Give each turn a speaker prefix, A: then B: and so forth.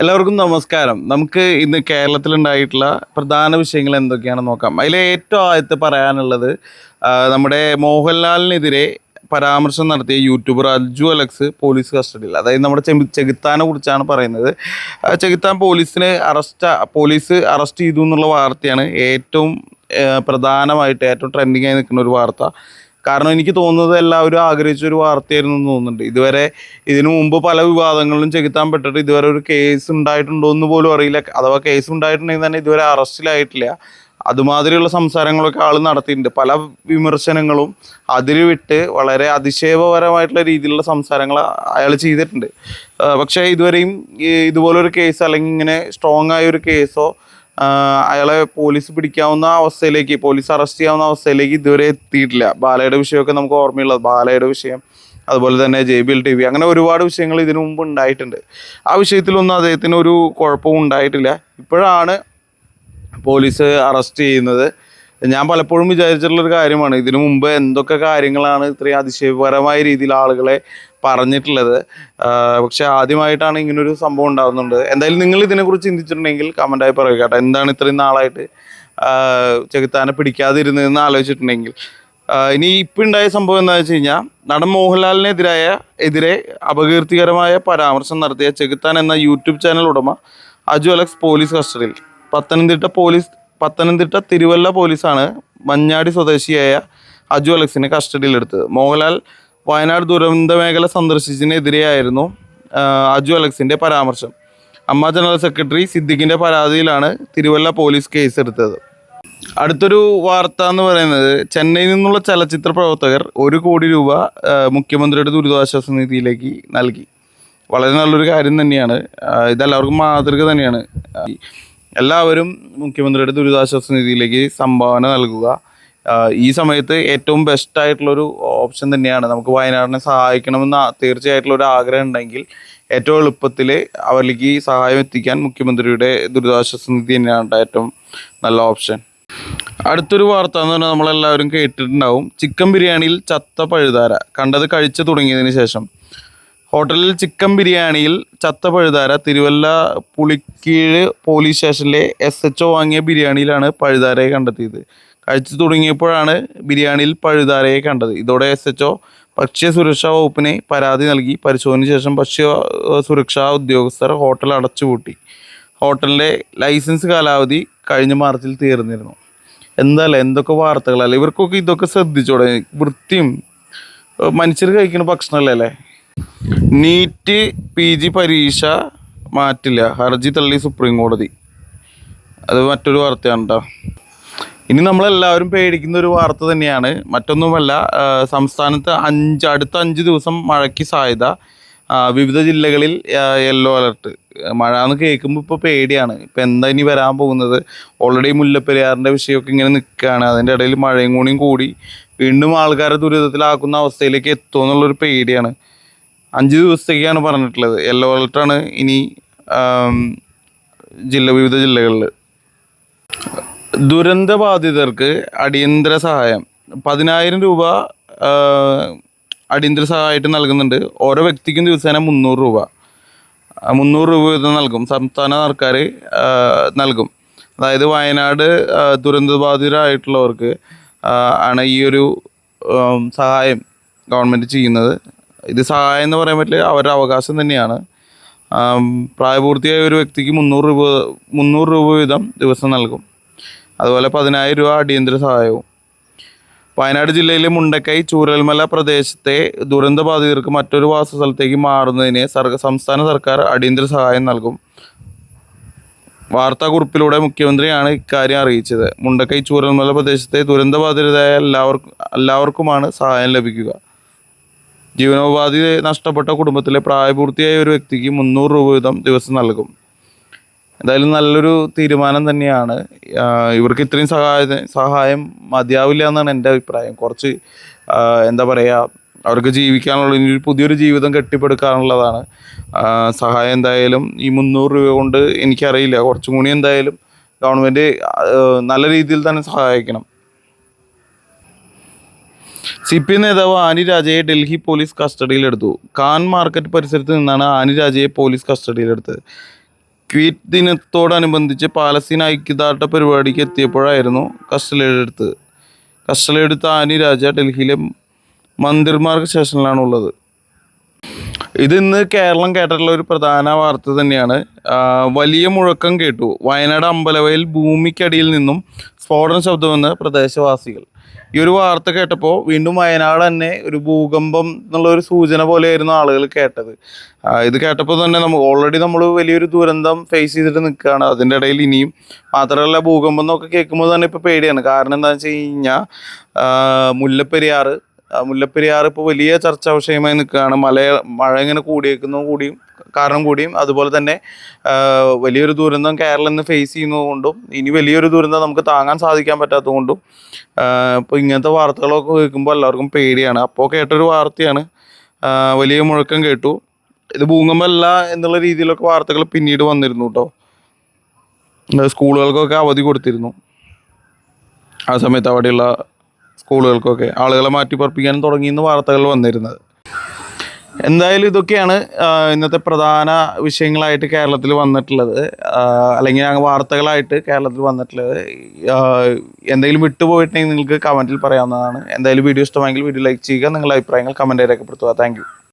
A: എല്ലാവർക്കും നമസ്കാരം. നമുക്ക് ഇന്ന് കേരളത്തിലുണ്ടായിട്ടുള്ള പ്രധാന വിഷയങ്ങൾ എന്തൊക്കെയാണെന്ന് നോക്കാം. അതിൽ ഏറ്റവും ആദ്യത്തെ പറയാനുള്ളത് നമ്മുടെ മോഹൻലാലിനെതിരെ പരാമർശം നടത്തിയ യൂട്യൂബർ അൽജു അലക്സ് പോലീസ് കസ്റ്റഡിയിൽ. അതായത് നമ്മുടെ ചെകുത്താനെ കുറിച്ചാണ് പറയുന്നത്. ചെകുത്താൻ പോലീസിന് അറസ്റ്റ് പോലീസ് അറസ്റ്റ് ചെയ്തു എന്നുള്ള വാർത്തയാണ് ഏറ്റവും പ്രധാനമായിട്ട് ഏറ്റവും ട്രെൻഡിങ് ആയി നിൽക്കുന്ന ഒരു വാർത്ത. കാരണം എനിക്ക് തോന്നുന്നത് എല്ലാവരും ആഗ്രഹിച്ച ഒരു വാർത്തയായിരുന്നു എന്ന് തോന്നുന്നുണ്ട്. ഇതുവരെ ഇതിനു മുമ്പ് പല വിവാദങ്ങളിലും ചെകുത്താൻ പെട്ടിട്ട് ഇതുവരെ ഒരു കേസ് ഉണ്ടായിട്ടുണ്ടോ എന്ന് പോലും അറിയില്ല. അഥവാ കേസ് ഉണ്ടായിട്ടുണ്ടെങ്കിൽ തന്നെ ഇതുവരെ അറസ്റ്റിലായിട്ടില്ല. അതുമാതിരിയുള്ള സംസാരങ്ങളൊക്കെ ആൾ നടത്തിയിട്ടുണ്ട്. പല വിമർശനങ്ങളും അതിൽ വിട്ട് വളരെ അതിശയപരമായിട്ടുള്ള രീതിയിലുള്ള സംസാരങ്ങൾ അയാൾ ചെയ്തിട്ടുണ്ട്. പക്ഷേ ഇതുവരെയും ഇതുപോലൊരു കേസ് അല്ലെങ്കിൽ ഇങ്ങനെ സ്ട്രോങ് ആയ ഒരു കേസോ അയാളെ പോലീസ് പിടിക്കാവുന്ന അവസ്ഥയിലേക്ക് പോലീസ് അറസ്റ്റ് ചെയ്യാവുന്ന അവസ്ഥയിലേക്ക് ഇതുവരെ എത്തിയിട്ടില്ല. ബാലയുടെ വിഷയമൊക്കെ നമുക്ക് ഓർമ്മയുള്ളത്. ബാലയുടെ വിഷയം അതുപോലെ തന്നെ J B L T V അങ്ങനെ ഒരുപാട് വിഷയങ്ങൾ ഇതിനു മുമ്പ് ഉണ്ടായിട്ടുണ്ട്. ആ വിഷയത്തിലൊന്നും അദ്ദേഹത്തിന് ഒരു കുഴപ്പവും ഉണ്ടായിട്ടില്ല. ഇപ്പോഴാണ് പോലീസ് അറസ്റ്റ് ചെയ്യുന്നത്. ഞാൻ പലപ്പോഴും വിചാരിച്ചിട്ടുള്ളൊരു കാര്യമാണ്. ഇതിനു മുമ്പ് എന്തൊക്കെ കാര്യങ്ങളാണ് ഇത്രയും അതിശയപരമായ രീതിയിൽ ആളുകളെ പറഞ്ഞിട്ടുള്ളത്. പക്ഷെ ആദ്യമായിട്ടാണ് ഇങ്ങനൊരു സംഭവം ഉണ്ടാകുന്നുണ്ട്. എന്തായാലും നിങ്ങൾ ഇതിനെക്കുറിച്ച് ചിന്തിച്ചിട്ടുണ്ടെങ്കിൽ കമന്റായി പറയുക കേട്ടോ. എന്താണ് ഇത്രയും നാളായിട്ട് ചെകുത്താനെ പിടിക്കാതിരുന്നതെന്ന് ആലോചിച്ചിട്ടുണ്ടെങ്കിൽ. ഇനി ഇപ്പം ഉണ്ടായ സംഭവം എന്താണെന്ന് വെച്ച് കഴിഞ്ഞാൽ നടൻ മോഹൻലാലിനെതിരായ എതിരെ അപകീർത്തികരമായ പരാമർശം നടത്തിയ ചെകുത്താൻ എന്ന യൂട്യൂബ് ചാനൽ ഉടമ അജു അലക്സ് പോലീസ് കസ്റ്റഡിയിൽ. പത്തനംതിട്ട പോലീസ് പത്തനംതിട്ട തിരുവല്ല പോലീസാണ് മഞ്ഞാടി സ്വദേശിയായ അജു അലക്സിനെ കസ്റ്റഡിയിലെടുത്തത്. മോഹൻലാൽ വയനാട് ദുരന്ത മേഖല സന്ദർശിച്ചതിനെതിരെയായിരുന്നു അജു അലക്സിന്റെ പരാമർശം. അമ്മ ജനറൽ സെക്രട്ടറി സിദ്ദിഖിന്റെ പരാതിയിലാണ് തിരുവല്ല പോലീസ് കേസെടുത്തത്. അടുത്തൊരു വാർത്ത എന്ന് പറയുന്നത് ചെന്നൈയിൽ നിന്നുള്ള ചലച്ചിത്ര പ്രവർത്തകർ ഒരു കോടി രൂപ മുഖ്യമന്ത്രിയുടെ ദുരിതാശ്വാസ നിധിയിലേക്ക് നൽകി. വളരെ നല്ലൊരു കാര്യം തന്നെയാണ്. ഇതെല്ലാവർക്കും മാതൃക തന്നെയാണ്. എല്ലാവരും മുഖ്യമന്ത്രിയുടെ ദുരിതാശ്വാസ നിധിയിലേക്ക് സംഭാവന നൽകുക. ഈ സമയത്ത് ഏറ്റവും ബെസ്റ്റ് ആയിട്ടുള്ളൊരു ഓപ്ഷൻ തന്നെയാണ്. നമുക്ക് വയനാടിനെ സഹായിക്കണമെന്ന് തീർച്ചയായിട്ടുള്ള ഒരു ആഗ്രഹം ഉണ്ടെങ്കിൽ ഏറ്റവും എളുപ്പത്തിൽ അവരിലേക്ക് സഹായം എത്തിക്കാൻ മുഖ്യമന്ത്രിയുടെ ദുരിതാശ്വാസ നിധി തന്നെയാണ് ഏറ്റവും നല്ല ഓപ്ഷൻ അടുത്തൊരു വാർത്ത എന്ന് പറഞ്ഞാൽ നമ്മളെല്ലാവരും കേട്ടിട്ടുണ്ടാവും. ചിക്കൻ ബിരിയാണിയിൽ ചത്ത പഴുതാര. കണ്ടത് കഴിച്ചു തുടങ്ങിയതിന് ശേഷം. ഹോട്ടലിൽ ചിക്കൻ ബിരിയാണിയിൽ ചത്ത പഴുതാര തിരുവല്ല പുളിക്കീഴ് പോലീസ് സ്റ്റേഷനിലെ എസ് എച്ച് ഒ വാങ്ങിയ ബിരിയാണിയിലാണ് പഴുതാരയെ കണ്ടെത്തിയത്. കഴിച്ചു തുടങ്ങിയപ്പോഴാണ് ബിരിയാണിയിൽ പഴുതാരയെ കണ്ടത്. ഇതോടെ എസ് എച്ച് ഒ ഭക്ഷ്യ സുരക്ഷാ വകുപ്പിനെ പരാതി നൽകി. പരിശോധനയ്ക്ക് ശേഷം ഭക്ഷ്യ സുരക്ഷാ ഉദ്യോഗസ്ഥർ ഹോട്ടൽ അടച്ചുപൂട്ടി. ഹോട്ടലിന്റെ ലൈസൻസ് കാലാവധി കഴിഞ്ഞ മാർച്ചിൽ തീർന്നിരുന്നു. എന്തല്ല? എന്തൊക്കെ വാർത്തകളല്ലേ? ഇവർക്കൊക്കെ ഇതൊക്കെ ശ്രദ്ധിച്ചോടെ? വൃത്തിയും മനുഷ്യർ കഴിക്കുന്ന ഭക്ഷണമല്ലേ അല്ലേ? നീറ്റ് പി ജി പരീക്ഷ മാറ്റില്ല. ഹർജി തള്ളി സുപ്രീം കോടതി. അത് മറ്റൊരു വാർത്തയാണ് കേട്ടോ ഇനി നമ്മളെല്ലാവരും പേടിക്കുന്ന ഒരു വാർത്ത തന്നെയാണ്. മറ്റൊന്നുമല്ല സംസ്ഥാനത്ത് അഞ്ച് അടുത്ത അഞ്ച് ദിവസം മഴയ്ക്ക് സാധ്യത. വിവിധ ജില്ലകളിൽ യെല്ലോ അലർട്ട്. മഴ എന്ന് കേൾക്കുമ്പോൾ ഇപ്പോൾ പേടിയാണ്. ഇപ്പം എന്താ ഇനി വരാൻ പോകുന്നത്? ഓൾറെഡി മുല്ലപ്പെരിയാറിന്റെ വിഷയമൊക്കെ ഇങ്ങനെ നിൽക്കുകയാണ്. അതിന്റെ ഇടയിൽ മഴയും കൂടിയും കൂടി വീണ്ടും ആൾക്കാരെ ദുരിതത്തിലാക്കുന്ന അവസ്ഥയിലേക്ക് എത്തുമെന്നുള്ളൊരു പേടിയാണ്. അഞ്ച് ദിവസത്തേക്കാണ് പറഞ്ഞിട്ടുള്ളത്. യെല്ലോ അലർട്ടാണ് ഇനി ജില്ല വിവിധ ജില്ലകളിൽ ദുരന്തബാധിതർക്ക് അടിയന്തര സഹായം. പതിനായിരം രൂപ അടിയന്തര സഹായമായിട്ട് നൽകുന്നുണ്ട്. ഓരോ വ്യക്തിക്കും ദിവസേന മുന്നൂറ് രൂപ. മുന്നൂറ് രൂപ വീതം നൽകും. സംസ്ഥാന സർക്കാർ നൽകും. അതായത് വയനാട് ദുരന്തബാധിതരായിട്ടുള്ളവർക്ക് ആണ് ഈ ഒരു സഹായം ഗവൺമെന്റ് ചെയ്യുന്നത്. ഇത് സഹായം എന്ന് പറയാൻ പറ്റില്ല അവരുടെ അവകാശം തന്നെയാണ്. പ്രായപൂർത്തിയായ ഒരു വ്യക്തിക്ക് മുന്നൂറ് രൂപ മുന്നൂറ് രൂപ വീതം ദിവസം നൽകും. അതുപോലെ പതിനായിരം രൂപ അടിയന്തര സഹായവും. വയനാട് ജില്ലയിലെ മുണ്ടക്കൈ ചൂരൽമല പ്രദേശത്തെ ദുരന്തബാധിതർക്ക് മറ്റൊരു വാസസ്ഥലത്തേക്ക് മാറുന്നതിന് സർക്കാർ സംസ്ഥാന സർക്കാർ അടിയന്തര സഹായം നൽകും. വാർത്താക്കുറിപ്പിലൂടെ മുഖ്യമന്ത്രിയാണ് ഇക്കാര്യം അറിയിച്ചത്. മുണ്ടക്കൈ ചൂരൽമല പ്രദേശത്തെ ദുരന്തബാധിതരായ എല്ലാവർക്കും എല്ലാവർക്കുമാണ് സഹായം ലഭിക്കുക. ജീവനോപാധി നഷ്ടപ്പെട്ട കുടുംബത്തിലെ പ്രായപൂർത്തിയായ ഒരു വ്യക്തിക്ക് മുന്നൂറ് രൂപ വീതം ദിവസം നൽകും. എന്തായാലും നല്ലൊരു തീരുമാനം തന്നെയാണ്. ഇവർക്ക് ഇത്രയും സഹായ സഹായം മതിയാവില്ല എന്നാണ് എന്റെ അഭിപ്രായം. കുറച്ച് എന്താ പറയുക അവർക്ക് ജീവിക്കാനുള്ള ഇനി പുതിയൊരു ജീവിതം കെട്ടിപ്പടുക്കാനുള്ളതാണ്. സഹായം എന്തായാലും ഈ മുന്നൂറ് രൂപ കൊണ്ട് എനിക്കറിയില്ല. കുറച്ചും കൂടി എന്തായാലും ഗവൺമെന്റ് നല്ല രീതിയിൽ തന്നെ സഹായിക്കണം. സി പി നേതാവ് ആനി രാജയെ ഡൽഹി പോലീസ് കസ്റ്റഡിയിലെടുത്തു. കാൻ മാർക്കറ്റ് പരിസരത്ത് നിന്നാണ് ആനിരാജയെ പോലീസ് കസ്റ്റഡിയിലെടുത്തത്. ക്വീറ്റ് ദിനത്തോടനുബന്ധിച്ച് പാലസ്തീൻ ഐക്യദാർഢ്യ പരിപാടിക്ക് എത്തിയപ്പോഴായിരുന്നു കസ്റ്റഡിയിലെടുത്തത് കസ്റ്റഡിയെടുത്ത ആനിരാജ ഡൽഹിയിലെ മന്ദിർമാർക്ക് സ്റ്റേഷനിലാണ് ഉള്ളത് ഇതിന്ന് കേരളം കേട്ടിട്ടുള്ള ഒരു പ്രധാന വാർത്ത തന്നെയാണ്. വലിയ മുഴക്കം കേട്ടു. വയനാട് അമ്പലവയൽ ഭൂമിക്കടിയിൽ നിന്നും സ്ഫോടന ശബ്ദമെന്ന് പ്രദേശവാസികൾ. ഈ ഒരു വാർത്ത കേട്ടപ്പോൾ വീണ്ടും വയനാട് തന്നെ ഒരു ഭൂകമ്പം എന്നുള്ള ഒരു സൂചന പോലെയായിരുന്നു ആളുകൾ കേട്ടത്. ഇത് കേട്ടപ്പോൾ തന്നെ നമ്മൾ ഓൾറെഡി നമ്മൾ വലിയൊരു ദുരന്തം ഫേസ് ചെയ്തിട്ട് നിൽക്കുകയാണ്. അതിന്റെ ഇടയിൽ ഇനിയും മാത്രമല്ല ഭൂകമ്പം എന്നൊക്കെ കേൾക്കുമ്പോൾ തന്നെ ഇപ്പോൾ പേടിയാണ്. കാരണം എന്താണെന്ന് വെച്ച് കഴിഞ്ഞാൽ മുല്ലപ്പെരിയാറ് മുല്ലപ്പെരിയാർ ഇപ്പോൾ വലിയ ചർച്ചാ വിഷയമായി നിൽക്കുകയാണ്. മല മഴ ഇങ്ങനെ കൂടിയേക്കുന്നു കൂടിയും കാരണം കൂടിയും അതുപോലെ തന്നെ വലിയൊരു ദുരന്തം കേരളം ഇന്ന് ഫേസ് ചെയ്യുന്നതുകൊണ്ടും ഇനി വലിയൊരു ദുരന്തം നമുക്ക് താങ്ങാൻ സാധിക്കാൻ പറ്റാത്തതുകൊണ്ടും ഇപ്പോൾ ഇങ്ങനത്തെ വാർത്തകളൊക്കെ കേൾക്കുമ്പോൾ എല്ലാവർക്കും പേടിയാണ്. അപ്പോൾ കേട്ടൊരു വാർത്തയാണ് വലിയ മുഴക്കം കേട്ടു. ഇത് ഭൂകമ്പമല്ല എന്നുള്ള രീതിയിലൊക്കെ വാർത്തകൾ പിന്നീട് വന്നിരുന്നു കേട്ടോ. സ്കൂളുകൾക്കൊക്കെ അവധി കൊടുത്തിരുന്നു. ആ സമയത്ത് അവിടെയുള്ള സ്കൂളുകൾക്കൊക്കെ ആളുകളെ മാറ്റി പറപ്പിക്കാനും തുടങ്ങിയെന്ന് വാർത്തകൾ വന്നിരുന്നത്. എന്തായാലും ഇതൊക്കെയാണ് ഇന്നത്തെ പ്രധാന വിഷയങ്ങളായിട്ട് കേരളത്തിൽ വന്നിട്ടുള്ളത്. അല്ലെങ്കിൽ ഞങ്ങൾ വാർത്തകളായിട്ട് കേരളത്തിൽ വന്നിട്ടുള്ളത്. എന്തെങ്കിലും വിട്ടുപോയിട്ടുണ്ടെങ്കിൽ നിങ്ങൾക്ക് കമന്റിൽ പറയാവുന്നതാണ്. എന്തായാലും വീഡിയോ ഇഷ്ടമെങ്കിൽ വീഡിയോ ലൈക്ക് ചെയ്യുക. നിങ്ങളുടെ അഭിപ്രായങ്ങൾ കമന്റായി രേഖപ്പെടുത്തുക. താങ്ക്